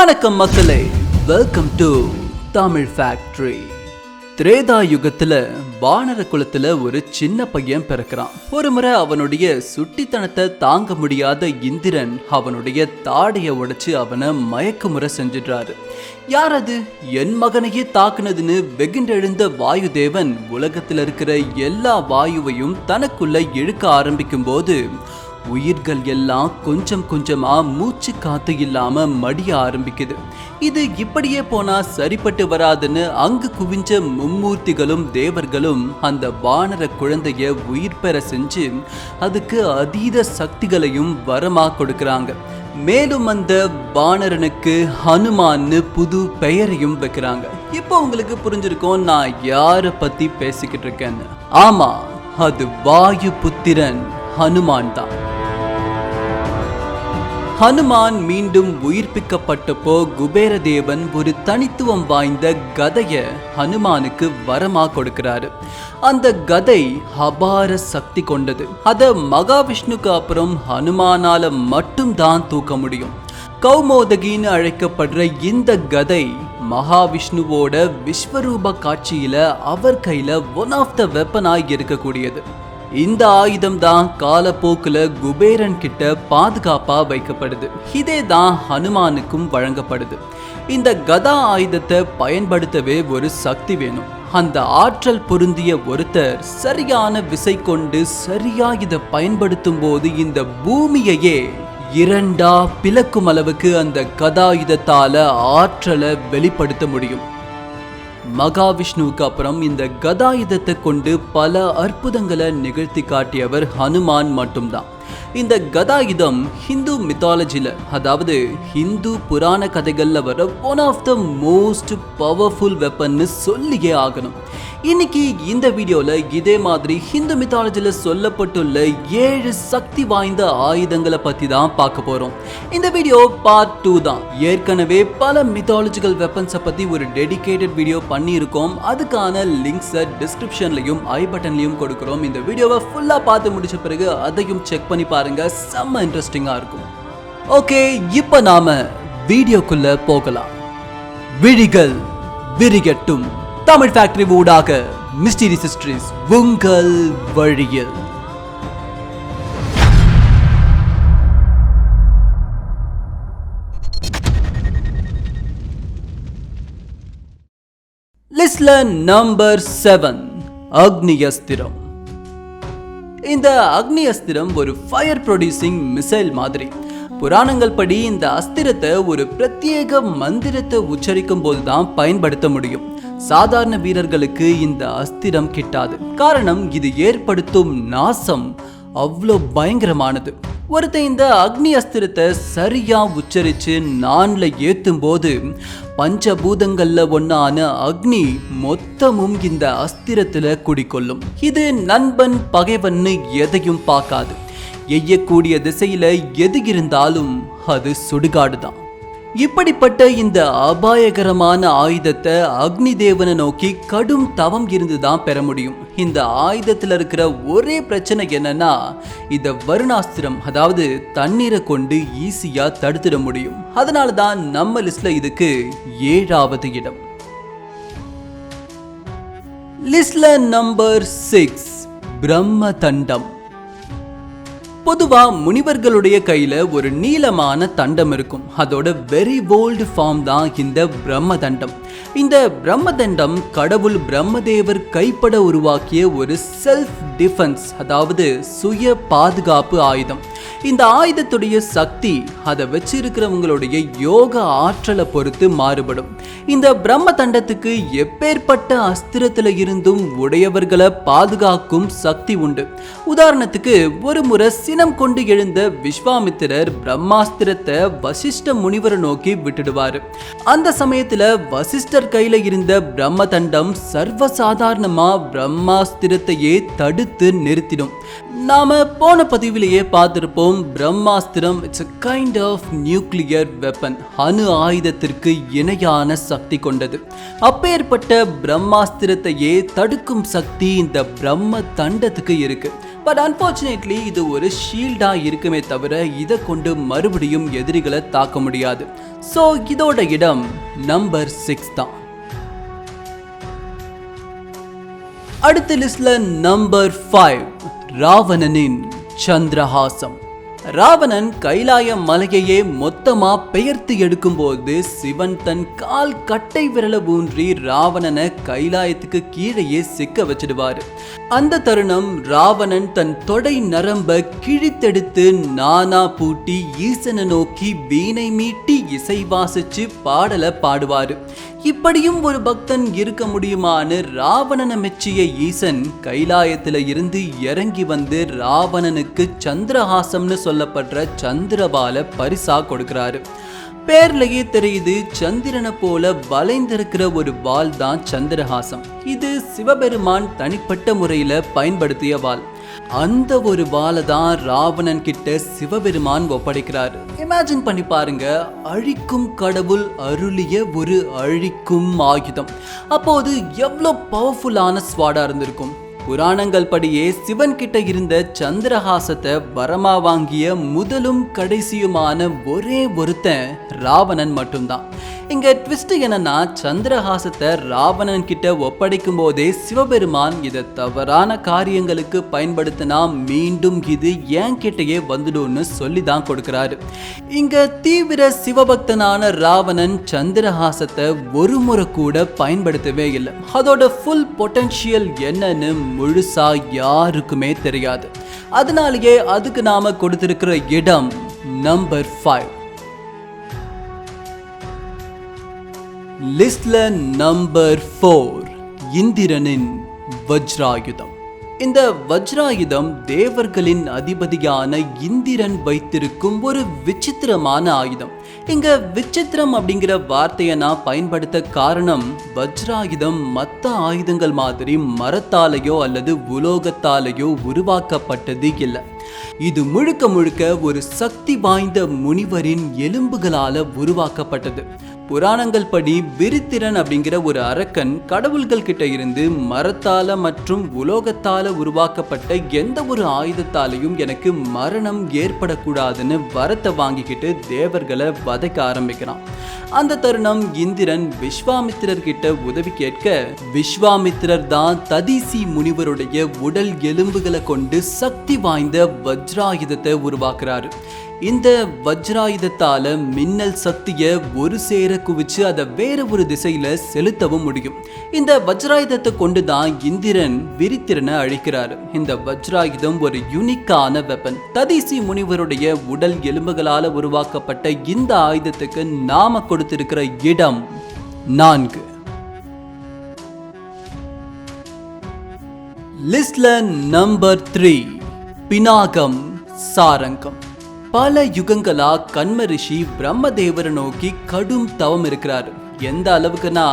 வணக்கம் மக்களே. Welcome to Tamil factory Treta யுகத்துல வானர குலத்துல ஒரு சின்ன பையன் பிறக்கிறான். ஒரு முறை அவனுடைய சுட்டித்தனத்தை தாங்க முடியாத இந்திரன் அவனுடைய தாடைய உடைச்சு அவனை மயக்கமுறை செஞ்சிடுறாரு. யார் அது? என் மகனையே தாக்குனதுன்னு வெகுண்டெழுந்த வாயு தேவன் உலகத்தில் இருக்கிற எல்லா வாயுவையும் தனக்குள்ள இழுக்க ஆரம்பிக்கும் போது உயிர்கள் எல்லாம் கொஞ்சம் கொஞ்சமா மூச்சு காத்து இல்லாம மடிய ஆரம்பிக்குது. இது இப்படியே போனா சரிப்பட்டு வராதுன்னு அங்கு குவிஞ்ச மும்மூர்த்திகளும் தேவர்களும் அந்த வானர குழந்தைய உயிர் பெற செஞ்சு அதுக்கு அதீத சக்திகளையும் வரமா கொடுக்கறாங்க. மேலும் அந்த வானரனுக்கு ஹனுமான்னு புது பெயரையும் வைக்கிறாங்க. இப்போ உங்களுக்கு புரிஞ்சிருக்கும் நான் யாரை பத்தி பேசிக்கிட்டு இருக்கேன்னு. ஆமா அது வாயு புத்திரன் ஹனுமான் தான். ஹனுமான் மீண்டும் உயிர்ப்பிக்கப்பட்டப்போ குபேரதேவன் ஒரு தனித்துவம் வாய்ந்த கதைய ஹனுமானுக்கு வரமா கொடுக்கிறாரு. அந்த கதை அபார சக்தி கொண்டது. அத மகாவிஷ்ணுக்கு அப்புறம் ஹனுமானால மட்டும்தான் தூக்க முடியும். கௌமோதகின்னு அழைக்கப்படுற இந்த கதை மகாவிஷ்ணுவோட விஸ்வரூப காட்சியில அவர் கையில ஒன் ஆஃப் த வெப்பனாய் இருக்கக்கூடியது. இந்த ஆயுதம் தான் காலப்போக்கில் குபேரன் கிட்ட பாதுகாப்பாக வைக்கப்படுது. இதே தான் ஹனுமானுக்கும் வழங்கப்படுது. இந்த கதா ஆயுதத்தை பயன்படுத்தவே ஒரு சக்தி வேணும். அந்த ஆற்றல் பொருந்திய ஒருத்தர் சரியான விசை கொண்டு சரியா இதை பயன்படுத்தும் போது இந்த பூமியையே இரண்டா பிளக்கும் அளவுக்கு அந்த கதாயுதத்தால ஆற்றலை வெளிப்படுத்த முடியும். மகாவிஷ்ணுவுக்கு அப்புறம் இந்த கதாயுதத்தை கொண்டு பல அற்புதங்களை நிகழ்த்தி காட்டியவர் ஹனுமான் மட்டும்தான். இந்த கதாயுதம் ஹிந்து மித்தாலஜியில் அதாவது ஹிந்து புராண கதைகளில் வர one of the most powerful வெப்பன்னு சொல்லியே ஆகணும். இன்னைக்கு இந்த வீடியோல இதே மாதிரி ஹிந்து மித்தாலஜில சொல்லப்பட்டுள்ள ஏழு சக்தி வாய்ந்த ஆயுதங்களை பத்தி தான் பார்க்க போறோம். இந்த வீடியோ பார்ட் டூ தான். ஏற்கனவே பல மித்தாலஜிக்கல் வெப்பன்ஸை பத்தி ஒரு டெடிகேட்டட் வீடியோ பண்ணியிருக்கோம். அதுக்கான லிங்க்ஸை டிஸ்கிரிப்ஷன்லையும் ஐ பட்டன்லையும் கொடுக்குறோம். இந்த வீடியோவை ஃபுல்லா பார்த்து முடிச்ச பிறகு அதையும் செக் பண்ணி பாருங்க. செம்ம இன்ட்ரெஸ்டிங்கா இருக்கும். ஓகே இப்போ நாம வீடியோக்குள்ள போகலாம். விழிகள் விரிகட்டும். தமிழ் ஃபேக்டரி ஊடாக மிஸ்டரி சிஸ்டரிஸ் உங்கள் வழியில். லிஸ்ட்ல நம்பர் செவன் அக்னியஸ்திரம். இந்த அக்னி அஸ்திரம் ஒரு ஃபயர் ப்ரொடியூசிங் மிசைல் மாதிரி. புராணங்கள் படி இந்த அஸ்திரத்தை ஒரு பிரத்யேக மந்திரத்தை உச்சரிக்கும் போது தான் பயன்படுத்த முடியும். சாதாரண வீரர்களுக்கு இந்த அஸ்திரம் கிட்டாது. காரணம் இது ஏற்படுத்தும் நாசம் அவ்வளோ பயங்கரமானது. ஒருத்தன் இந்த அக்னி அஸ்திரத்தை சரியா உச்சரித்து நான்ல ஏற்றும் போது பஞ்சபூதங்களில் ஒன்றான அக்னி மொத்தமும் இந்த அஸ்திரத்தில் குடிக்கொள்ளும் இது நண்பன் பகைவன்னு எதையும் பார்க்காது. எய்யக்கூடிய திசையில் எது இருந்தாலும் அது சுடுகாடுதான். இப்படிப்பட்ட இந்த அபாயகரமான ஆயுதத்தை அக்னி தேவனை நோக்கி கடும் தவம் இருந்து தான் பெற முடியும். இந்த ஆயுதத்தில் இருக்கிற ஒரே பிரச்சனை என்னன்னா இந்த வருணாஸ்திரம் அதாவது தண்ணீரை கொண்டு ஈஸியாக தடுத்துட முடியும். அதனால தான் நம்ம லிஸ்ட்ல இதுக்கு ஏழாவது இடம். லிஸ்ட்ல நம்பர் சிக்ஸ் பிரம்ம தண்டம் பொதுவா முனிவர்களுடைய கையில ஒரு நீளமான தண்டம் இருக்கும். அதோட வெரி ஓல்டு ஃபார்ம் தான் இந்த பிரம்ம தண்டம் இந்த பிரம்மதண்டம் கடவுள் பிரம்மதேவர் கைப்பட உருவாக்கிய ஒரு செல்ஃப் டிஃபென்ஸ் அதாவது சுய பாதுகாப்பு ஆயுதம். இந்த ஆயுதத்துடைய சக்தி அதை வச்சிருக்கிறவங்களுடைய யோக ஆற்றலை பொறுத்து மாறுபடும். இந்த பிரம்ம தண்டத்துக்கு எப்பேற்பட்ட அஸ்திரத்தில் இருந்தும் உடையவர்களை பாதுகாக்கும் சக்தி உண்டு. உதாரணத்துக்கு ஒரு முறை சினம் கொண்டு எழுந்த விஸ்வாமித்திரர் பிரம்மாஸ்திரத்தை வசிஷ்ட முனிவரை நோக்கி விட்டுடுவார். அந்த சமயத்தில் சமயத்துல வசிஷ்டர் கையில இருந்த பிரம்ம தண்டம் சர்வசாதாரணமா பிரம்மாஸ்திரத்தையே தடுத்து நிறுத்திடும். நாம போன பதிவிலேயே பார்த்திருப்போம் பிரம்மாஸ்திரம் it's a kind of nuclear weapon அணு ஆயுதத்திற்கு இணையான சக்தி கொண்டது. அப்பேற்பட்ட பிரம்மாஸ்திரத்தையே தடுக்கும் சக்தி இந்த பிரம்ம தண்டத்துக்கு இருக்கு. பட் அன்பார்ச்சுனேட்லி இது ஒரு ஷீல்டாக இருக்குமே தவிர இதை கொண்டு மறுபடியும் எதிரிகளை தாக்க முடியாது. ஸோ இதோட இடம் நம்பர் சிக்ஸ் தான். அடுத்த லிஸ்ட்ல நம்பர் ஃபைவ் ராவணனின் சந்திரஹாசம். ராவணன் கைலாய மலையையே மொத்தமா பெயர்த்து எடுக்கும்போது சிவன் தன் கால் கட்டை விரல ஊன்றி ராவணனை கைலாயத்துக்கு கீழேயே சிக்க வச்சிடுவார். அந்த தருணம் ராவணன் தன் தொடை நரம்ப கிழித்தெடுத்து நானா பூட்டி ஈசனை நோக்கி வீணை மீட்டி இசை வாசிச்சு பாடல பாடுவார். இப்படியும் ஒரு பக்தன் இருக்க முடியுமான்னு ராவணனை மெச்சிய ஈசன் கைலாயத்துல இருந்து இறங்கி வந்து ராவணனுக்கு சந்திரஹாசம்னு சொல்லப்படுற சந்திரபால பரிசா கொடுக்கிறாரு. பேர்லயே தெரியுது சந்திரனை போல வளைந்திருக்கிற ஒரு வாள் தான் சந்திரஹாசம். இது சிவபெருமான் தனிப்பட்ட முறையில பயன்படுத்திய வாள். அந்த ஒரு வாழை தான் ராவணன் கிட்ட சிவபெருமான் ஒப்படைக்கிறார். இமேஜின் பண்ணி பாருங்க அழிக்கும் கடவுள் அருளிய ஒரு அழிக்கும் ஆயுதம். அப்போது எவ்வளோ பவர்ஃபுல்லான ஸ்வாடாக இருந்திருக்கும். புராணங்கள் படியே சிவன் கிட்ட இருந்த சந்திரஹாசத்தை வரமா வாங்கிய முதலும் கடைசியுமான ஒரே ஒருத்தன் ராவணன் மட்டும்தான். இங்க ட்விஸ்ட் என்னன்னா சந்திரஹாசத்தை ராவணன் கிட்ட ஒப்படைக்கும் போதே சிவபெருமான் இதை தவறான காரியங்களுக்கு பயன்படுத்தினா மீண்டும் இது ஏன் கிட்டயே வந்துடும்னு சொல்லி தான் கொடுக்கிறாரு. இங்க தீவிர சிவபக்தனான ராவணன் சந்திரஹாசத்தை ஒரு முறை கூட பயன்படுத்தவே இல்லை. அதோட ஃபுல் பொட்டன்ஷியல் என்னன்னு முழுசா யாருக்குமே தெரியாது. அதனாலேயே அதுக்கு நாம கொடுத்திருக்கிற இடம் நம்பர் ஃபைவ் லிஸ்ட்ல நம்பர் ஃபோர் இந்திரனின் வஜ்ராயுதம். இந்த வஜ்ராயுதம் தேவர்களின் அதிபதியான இந்திரன் வைத்திருக்கும் ஒரு விசித்திரமான ஆயுதம். இங்க விசித்திரம் அப்படிங்கிற வார்த்தையை நான் பயன்படுத்த காரணம் வஜ்ராயுதம் மற்ற ஆயுதங்கள் மாதிரி மரத்தாலேயோ அல்லது உலோகத்தாலேயோ உருவாக்கப்பட்டது இல்லை. இது முழுக்க முழுக்க ஒரு சக்தி வாய்ந்த முனிவரின் எலும்புகளால உருவாக்கப்பட்டது. புராணங்கள் படி விரித்திரன் அப்படிங்கிற ஒரு அரக்கன் கடவுள்கள் கிட்ட இருந்து மரத்தால மற்றும் உலோகத்தால உருவாக்கப்பட்ட எந்த ஒரு ஆயுதத்தாலையும் எனக்கு மரணம் ஏற்படக்கூடாதுன்னு வரத்தை வாங்கிக்கிட்டு தேவர்களை வதைக்க ஆரம்பிக்கிறான். அந்த தருணம் இந்திரன் விஸ்வாமித்திரர் கிட்ட உதவி கேட்க விஸ்வாமித்திரர் தான் ததிசி முனிவருடைய உடல் எலும்புகளை கொண்டு சக்தி வாய்ந்த வஜ்ராயுதத்தை உருவாக்குறாரு. இந்த வஜ்ராயுதத்தால மின்னல் சக்தியை ஒரு சேர குவிச்சு அதை வேற ஒரு திசையில செலுத்தவும் முடியும். இந்த வஜ்ராயுதத்தை கொண்டு தான் இந்திரன் விரித்திரனை அழிக்கிறாரு. இந்த வஜ்ராயுதம் ஒரு யூனிக்கான வெப்பன் ததிசி முனிவருடைய உடல் எலும்புகளால உருவாக்கப்பட்ட இந்த ஆயுதத்துக்கு நாம கொடுத்திருக்கிற இடம் நான்கு. லிஸ்ட்ல நம்பர் த்ரீ பினாகம் சாரங்கம். பல யுகங்களா கண்ம ரிஷி பிரம்மதேவரை நோக்கி கடும் தவம் இருக்கிறார். எந்த அளவுக்குனா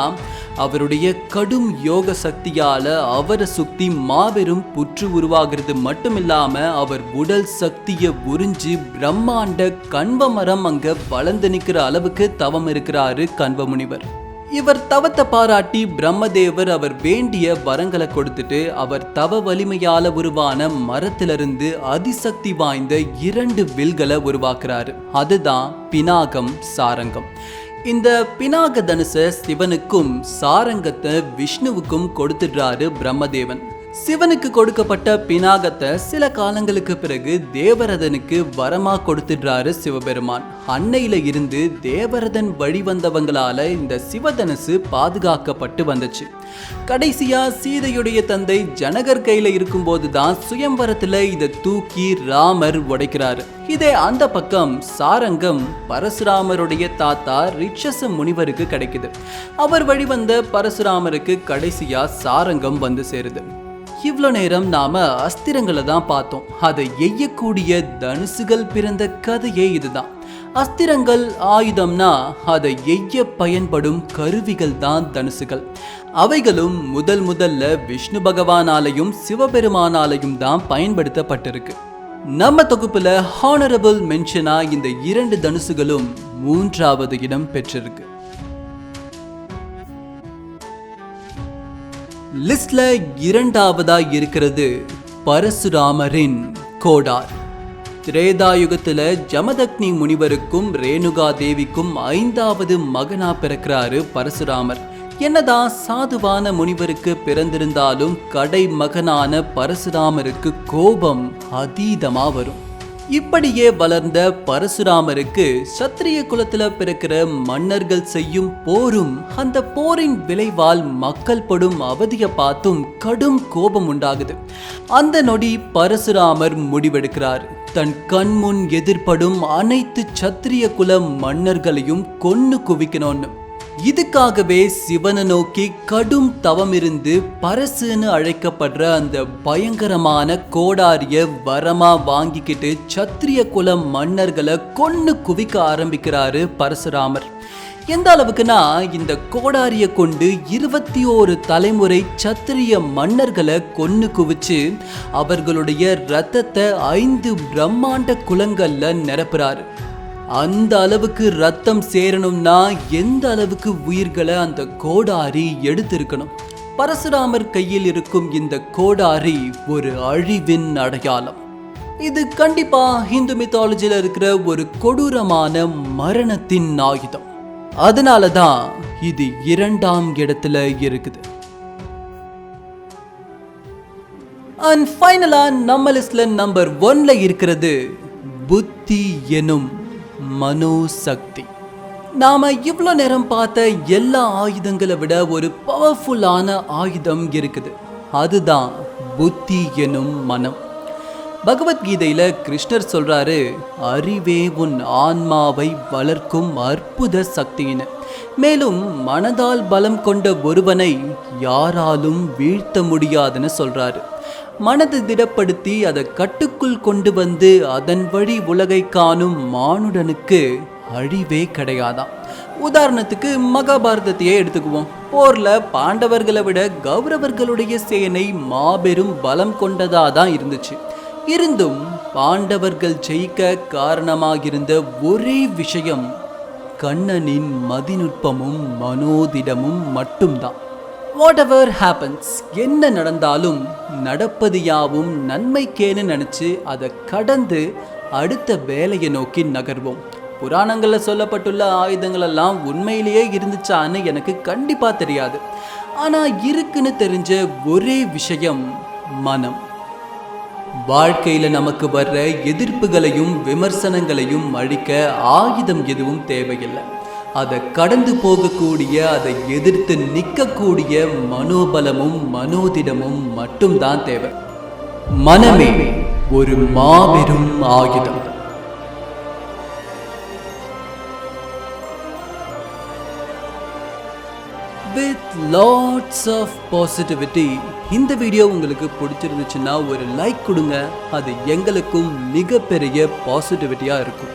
அவருடைய கடும் யோக சக்தியால அவரை சுத்தி மாபெரும் புற்று உருவாகிறது மட்டும் இல்லாம அவர் உடல் சக்தியை உறிஞ்சு பிரம்மாண்ட கண்வ மரம் அங்க வளர்ந்து நிற்கிற அளவுக்கு தவம் இருக்கிறாரு கண்வ முனிவர். இவர் தவத்தை பாராட்டி பிரம்மதேவர் அவர் வேண்டிய வரங்களை கொடுத்துட்டு அவர் தவ வலிமையால உருவான மரத்திலிருந்து அதிசக்தி வாய்ந்த இரண்டு வில்களை உருவாக்குறாரு. அதுதான் பினாகம் சாரங்கம். இந்த பினாக தனுச சிவனுக்கும் சாரங்கத்தை விஷ்ணுவுக்கும் கொடுத்துடுறாரு பிரம்மதேவன். சிவனுக்கு கொடுக்கப்பட்ட பினாகத்தை சில காலங்களுக்கு பிறகு தேவரதனுக்கு வரமா கொடுத்துடுறாரு சிவபெருமான். அன்னையில இருந்து தேவரதன் வழி வந்தவங்களால இந்த சிவதனுசு பாதுகாக்கப்பட்டு வந்துச்சு. கடைசியா சீதையுடைய தந்தை ஜனகர் கையில இருக்கும்போது தான் சுயம்பரத்துல இதை தூக்கி ராமர் உடைக்கிறாரு. இதே அந்த பக்கம் சாரங்கம் பரசுராமருடைய தாத்தா ரிட்சச முனிவருக்கு கிடைக்குது. அவர் வழிவந்த பரசுராமருக்கு கடைசியா சாரங்கம் வந்து சேருது. இவ்வளோ நேரம் நாம அஸ்திரங்களை தான் பார்த்தோம். அதை எய்யக்கூடிய தனுசுகள் பிறந்த கதையே இதுதான். அஸ்திரங்கள் ஆயுதம்னா அதை எய்ய பயன்படும் கருவிகள் தான் தனுசுகள். அவைகளும் முதல் முதல்ல விஷ்ணு பகவானாலையும் சிவபெருமானாலையும் தான் பயன்படுத்தப்பட்டிருக்கு. நம்ம தொகுப்புல ஹானரபிள் மென்ஷனா இந்த இரண்டு தனுசுகளும் மூன்றாவது இடம் பெற்றிருக்கு. லிஸ்ட்ல இரண்டாவதா இருக்கிறது பரசுராமரின் கோடார். திரேதாயுகத்துல ஜமதக்னி முனிவருக்கும் ரேணுகா தேவிக்கும் ஐந்தாவது மகனா பிறக்கிறாரு பரசுராமர். என்னதான் சாதுவான முனிவருக்கு பிறந்திருந்தாலும் கடை மகனான பரசுராமருக்கு கோபம் அதீதமா வரும். இப்படியே வளர்ந்த பரசுராமருக்கு சத்திரிய குலத்துல பிறக்கிற மன்னர்கள் செய்யும் போரும் அந்த போரின் விளைவால் மக்கள் படும் அவதியை பார்த்தும் கடும் கோபம் உண்டாகுது. அந்த நொடி பரசுராமர் முடிவெடுக்கிறார். தன் கண்முன் எதிர்ப்படும் அனைத்து சத்திரிய குல மன்னர்களையும் கொன்னு குவிக்கணும்னு. இதுக்காகவே சிவனை நோக்கி கடும் தவம் இருந்து பரசுன்னு அழைக்கப்படுற அந்த பயங்கரமான கோடாரிய வரமா வாங்கிக்கிட்டு சத்திரிய குல மன்னர்களை கொன்னு குவிக்க ஆரம்பிக்கிறாரு பரசுராமர். எந்த அளவுக்குன்னா இந்த கோடாரிய கொண்டு இருபத்தி ஓரு தலைமுறை சத்திரிய மன்னர்களை கொன்னு குவிச்சு அவர்களுடைய ரத்தத்தை ஐந்து பிரம்மாண்ட குலங்கள்ல நிரப்புறாரு. அந்த அளவுக்கு ரத்தம் சேரணும்னா எந்த அளவுக்கு உயிர்களை அந்த கோடாரி எடுத்திருக்கணும்? பரசுராமர் கையில் இருக்கும் இந்த கோடாரி ஒரு அழிவின் அடையாளம். இது கண்டிப்பா ஹிந்து மித்தாலஜியில் இருக்கிற ஒரு கொடூரமான மரணத்தின் ஆயுதம். அதனால தான் இது இரண்டாம் இடத்துல இருக்குது. அண்ட் ஃபைனலாக நம்ம லிஸ்ட்ல நம்பர் ஒன்ல இருக்கிறது புத்தி எனும் மனோசக்தி. நாம இவ்வளோ நேரம் பார்த்த எல்லா ஆயுதங்களை விட ஒரு பவர்ஃபுல்லான ஆயுதம் இருக்குது. அதுதான் புத்தி எனும் மனம். பகவத்கீதையில் கிருஷ்ணர் சொல்றாரு அறிவே உன் ஆன்மாவை வளர்க்கும் அற்புத சக்தின்னு. மேலும் மனதால் பலம் கொண்ட ஒருவனை யாராலும் வீழ்த்த முடியாதுன்னு சொல்றாரு. மனதை திடப்படுத்தி அதை கட்டுக்குள் கொண்டு வந்து அதன் வழி உலகை காணும் மானுடனுக்கு அழிவே கிடையாதாம். உதாரணத்துக்கு மகாபாரதத்தையே எடுத்துக்குவோம். போர்ல பாண்டவர்களை விட கௌரவர்களுடைய சேனை மாபெரும் பலம் கொண்டதா தான் இருந்துச்சு. இருந்தும் பாண்டவர்கள் ஜெயிக்க காரணமாகிருந்த ஒரே விஷயம் கண்ணனின் மதிநுட்பமும் மனோதிடமும் மட்டும்தான். வாட் எவர் ஹேப்பன்ஸ் என்ன நடந்தாலும் நடப்பது யாவும் நன்மைக்கேன்னு நினச்சி அதை கடந்து அடுத்த வேலையை நோக்கி நகர்வோம். புராணங்களில் சொல்லப்பட்டுள்ள ஆயுதங்களெல்லாம் உண்மையிலேயே இருந்துச்சான்னு எனக்கு கண்டிப்பாக தெரியாது. ஆனால் இருக்குன்னு தெரிஞ்ச ஒரே விஷயம் மனம். வாழ்க்கையில் நமக்கு வர்ற எதிர்ப்புகளையும் விமர்சனங்களையும் அழிக்க ஆயுதம் எதுவும் தேவையில்லை. அதை கடந்து போகக்கூடிய அதை எதிர்த்து நிற்கக்கூடிய மனோபலமும் மனோதிடமும் மட்டும்தான் தேவை. மனமே ஒரு மாபெரும் ஆயுதம். வித் லாட்ஸ் ஆஃப் பாசிட்டிவிட்டி இந்த வீடியோ உங்களுக்கு பிடிச்சிருந்துச்சுன்னா ஒரு லைக் கொடுங்க. அது எங்களுக்கும் மிகப்பெரிய பாசிட்டிவிட்டியாக இருக்கும்.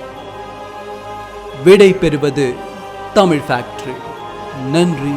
விடை பெறுவது தமிழ் ஃபேக்டரி நன்றி.